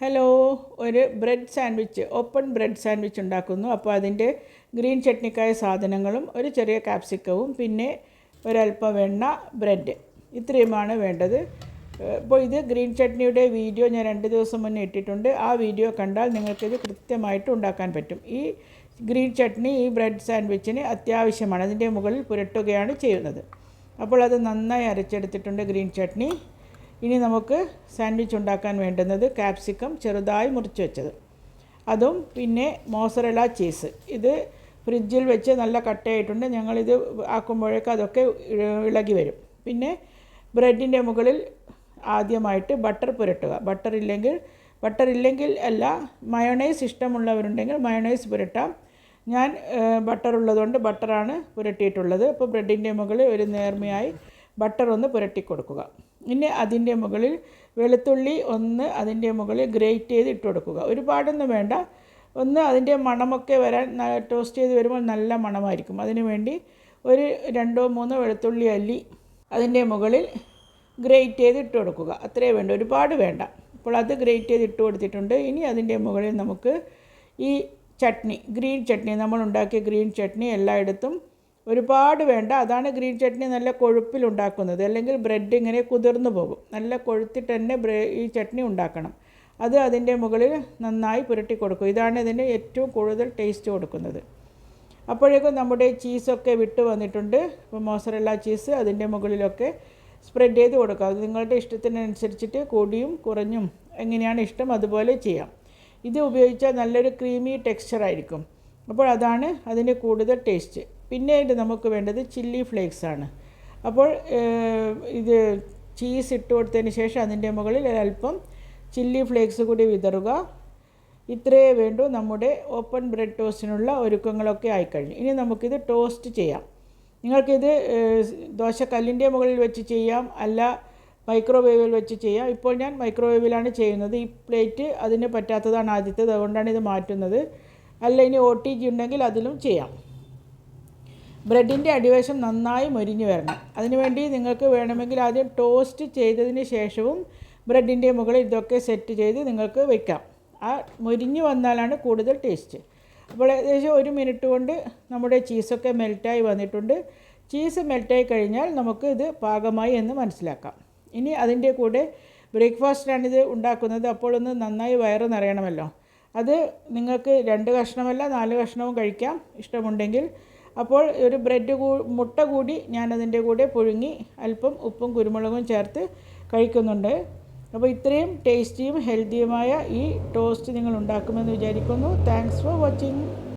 Hello ഒരു bread sandwich open bread sandwich ഉണ്ടാക്കുന്നു. അപ്പോൾ അതിന്റെ ഗ്രീൻ ചട്നിക്കായ സാധനങ്ങളും ഒരു ചെറിയ കാപ്സിക്കവും പിന്നെ ഒരല്പം വെണ്ണ ബ്രെഡ് ഇത്രയുമാണ് വേണ്ടത്. അപ്പോൾ ഇത് ഗ്രീൻ ചട്നിയുടെ വീഡിയോ ഞാൻ രണ്ട് ദിവസം മുന്നേ ഇട്ടിട്ടുണ്ട്. ആ വീഡിയോ കണ്ടാൽ നിങ്ങൾക്കിത് കൃത്യമായിട്ട് ഉണ്ടാക്കാൻ പറ്റും. ഈ ഗ്രീൻ ചട്നി ഈ ബ്രെഡ് സാൻഡ്വിച്ചിന് അത്യാവശ്യമാണ്. അതിന്റെ മുകളിൽ പുരട്ടുകയാണ് ചെയ്യുന്നത്. അപ്പോൾ അത് നന്നായി അരച്ചെടുത്തിട്ടുണ്ട് ഗ്രീൻ ചട്നി. ഇനി നമുക്ക് സാൻഡ്വിച്ച് ഉണ്ടാക്കാൻ വേണ്ടുന്നത് കാപ്സിക്കം ചെറുതായി മുറിച്ച് വെച്ചത്. അതും പിന്നെ മോസറല ചീസ്. ഇത് ഫ്രിഡ്ജിൽ വെച്ച് നല്ല കട്ടയായിട്ടുണ്ട്. ഞങ്ങളിത് ആക്കുമ്പോഴേക്കും അതൊക്കെ ഇളകി വരും. പിന്നെ ബ്രെഡിന്റെ മുകളിൽ ആദ്യമായിട്ട് ബട്ടർ പുരട്ടുക. ബട്ടർ ഇല്ലെങ്കിൽ ബട്ടർ ഇല്ലെങ്കിൽ അല്ല മയോണൈസ് ഇഷ്ടമുള്ളവരുണ്ടെങ്കിൽ മയോണൈസ് പുരട്ടാം. ഞാൻ ബട്ടർ ഉള്ളതുകൊണ്ട് ബട്ടറാണ് പുരട്ടിയിട്ടുള്ളത്. അപ്പോൾ ബ്രെഡിന്റെ മുകളിൽ ഒരു നേർമയായി ബട്ടർ ഒന്ന് പുരട്ടി കൊടുക്കുക. ഇനി അതിന്റെ മുകളിൽ വെളുത്തുള്ളി ഒന്ന് അതിന്റെ മുകളിൽ ഗ്രേറ്റ് ചെയ്ത് ഇട്ട് കൊടുക്കുക. ഒരുപാടൊന്നും വേണ്ട. ഒന്ന് അതിന്റെ മണമൊക്കെ വരാൻ ടോസ്റ്റ് ചെയ്ത് വരുമ്പോൾ നല്ല മണമായിരിക്കും. അതിനു വേണ്ടി ഒരു രണ്ടോ മൂന്നോ വെളുത്തുള്ളി അല്ലി അതിന്റെ മുകളിൽ ഗ്രേറ്റ് ചെയ്ത് ഇട്ട് കൊടുക്കുക. അത്രേ വേണ്ട. ഒരുപാട് വേണ്ട. അപ്പോൾ അത് ഗ്രേറ്റ് ചെയ്ത് ഇട്ട് കൊടുത്തിട്ടുണ്ട്. ഇനി അതിന്റെ മുകളിൽ നമുക്ക് ഈ ചട്നി ഗ്രീൻ ചട്നി. നമ്മൾ ഉണ്ടാക്കിയ ഗ്രീൻ ചട്നി എല്ലായിടത്തും ഒരുപാട് വേണ്ട. അതാണ് ഗ്രീൻ ചട്നി നല്ല കൊഴുപ്പിൽ ഉണ്ടാക്കുന്നത്. അല്ലെങ്കിൽ ബ്രെഡ് ഇങ്ങനെ കുതിർന്നു പോകും. നല്ല കൊഴുത്തിട്ട് തന്നെ ഈ ചട്നി ഉണ്ടാക്കണം. അത് അതിന്റെ മുകളിൽ നന്നായി പുരട്ടി കൊടുക്കും. ഇതാണ് ഇതിന് ഏറ്റവും കൂടുതൽ ടേസ്റ്റ് കൊടുക്കുന്നത്. അപ്പോഴേക്കും നമ്മുടെ ചീസൊക്കെ വിട്ട് വന്നിട്ടുണ്ട്. ഇപ്പോൾ മോസറല്ല ചീസ് അതിന്റെ മുകളിലൊക്കെ സ്പ്രെഡ് ചെയ്ത് കൊടുക്കുക. അത് നിങ്ങളുടെ ഇഷ്ടത്തിനനുസരിച്ചിട്ട് കൂടിയും കുറഞ്ഞും എങ്ങനെയാണ് ഇഷ്ടം അതുപോലെ ചെയ്യാം. ഇത് ഉപയോഗിച്ചാൽ നല്ലൊരു ക്രീമി ടെക്സ്ചർ ആയിരിക്കും അപ്പോൾ അതാണ് അതിന് കൂടുതൽ ടേസ്റ്റ്. പിന്നീട് നമുക്ക് വേണ്ടത് ചില്ലി ഫ്ലേക്സ് ആണ്. അപ്പോൾ ഇത് ചീസ് ഇട്ട് കൊടുത്തതിന് ശേഷം അതിന്റെ മുകളിൽ അല്പം ചില്ലി ഫ്ലേക്സ് കൂടി വിതറുക. ഇത്രയേ വേണ്ടു. നമ്മുടെ ഓപ്പൺ ബ്രെഡ് ടോസ്റ്റിനുള്ള ഒരുക്കങ്ങളൊക്കെ ആയിക്കഴിഞ്ഞു. ഇനി നമുക്കിത് ടോസ്റ്റ് ചെയ്യാം. നിങ്ങൾക്കിത് ദോശക്കല്ലിന്റെ മുകളിൽ വെച്ച് ചെയ്യാം അല്ല മൈക്രോവേവിൽ വെച്ച് ചെയ്യാം. ഇപ്പോൾ ഞാൻ മൈക്രോവേവിലാണ് ചെയ്യുന്നത്. ഈ പ്ലേറ്റ് അതിന് പറ്റാത്തതാണ് ആദ്യത്തേത്. അതുകൊണ്ടാണ് ഇത് മാറ്റുന്നത്. അല്ല ഇനി ഒ ടി ജി ഉണ്ടെങ്കിൽ അതിലും ചെയ്യാം. ബ്രെഡിന്റെ അടിവശം നന്നായി മൊരിഞ്ഞു വരണം. അതിനുവേണ്ടി നിങ്ങൾക്ക് വേണമെങ്കിൽ ആദ്യം ടോസ്റ്റ് ചെയ്തതിന് ശേഷവും ബ്രെഡിന്റെ മുകളിൽ ഇതൊക്കെ സെറ്റ് ചെയ്ത് നിങ്ങൾക്ക് വയ്ക്കാം ആ മൊരിഞ്ഞു വന്നാലാണ് കൂടുതൽ ടേസ്റ്റ്. അപ്പോൾ ഏകദേശം ഒരു മിനിറ്റ് കൊണ്ട് നമ്മുടെ ചീസൊക്കെ മെൽറ്റായി വന്നിട്ടുണ്ട്. ചീസ് മെൽറ്റായി കഴിഞ്ഞാൽ നമുക്ക് ഇത് പാകമായി എന്ന് മനസ്സിലാക്കാം. ഇനി അതിന്റെ കൂടെ ബ്രേക്ക്ഫാസ്റ്റിനാണിത് ഉണ്ടാക്കുന്നത്. അപ്പോൾ ഒന്ന് നന്നായി വയറ് നിറയണമല്ലോ അത് നിങ്ങൾക്ക് രണ്ട് കഷ്ണമല്ല നാല് കഷ്ണവും കഴിക്കാം. ഇഷ്ടമുണ്ടെങ്കിൽ അപ്പോൾ ഒരു ബ്രെഡ് കൂ മുട്ട കൂടി ഞാനതിന്റെ കൂടെ പുഴുങ്ങി അല്പം ഉപ്പും കുരുമുളകും ചേർത്ത് കഴിക്കുന്നുണ്ട്. അപ്പോൾ ഇത്രയും ടേസ്റ്റിയും ഹെൽത്തിയുമായ ഈ ടോസ്റ്റ് നിങ്ങൾ ഉണ്ടാക്കുമെന്ന് വിചാരിക്കുന്നു. Thanks for watching